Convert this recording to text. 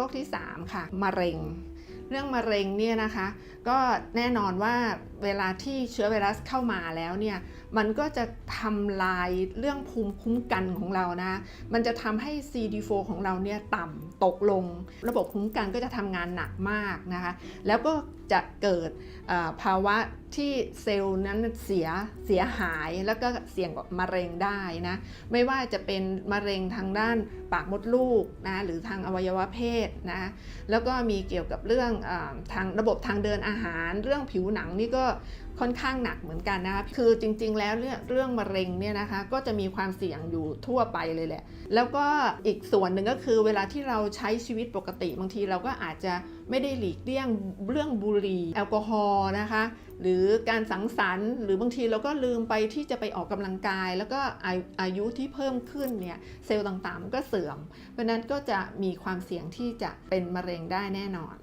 โรคที่ 3 ค่ะ มะเร็ง เรื่องมะเร็งเนี่ยนะคะ ก็แน่นอนว่าเวลาที่เชื้อไวรัสเข้ามาแล้วเนี่ยมันก็จะทำลายเรื่องภูมิคุ้มกันของเรานะ มันจะทำให้ CD4 ของเราเนี่ยต่ำตกลง ระบบคุ้มกันก็จะทำงานหนักมากนะคะ แล้วก็จะเกิดภาวะที่เซลล์นั้นเสียเสียหายแล้วก็เสี่ยงกับมะเร็งได้นะ ไม่ว่าจะเป็นมะเร็งทางด้านปากมดลูกนะหรือทางอวัยวะเพศนะ แล้วก็มีเกี่ยวกับเรื่องอทางระบบทางเดินอาหาร เรื่องผิวหนังนี่ก็ค่อนข้างหนักเหมือนกันนะคะคือจริงๆ แล้วเรื่องเรื่องมะเร็งเนี่ยนะคะก็จะมีความเสี่ยงอยู่ทั่วไปเลยแหละ แล้วก็อีกส่วนหนึ่งก็คือเวลาที่เราใช้ชีวิตปกติบางทีเราก็อาจจะไม่ได้หลีกเลี่ยงเรื่องบุหรี่แอลกอฮอล์นะคะหรือการสังสรรค์หรือบางทีเราก็ลืมไปที่จะไปออกกำลังกาย แล้วก็อายุที่เพิ่มขึ้นเนี่ยเซลล์ต่างๆ มันก็เสื่อม เพราะนั้นก็จะมีความเสี่ยงที่จะเป็นมะเร็งได้แน่นอน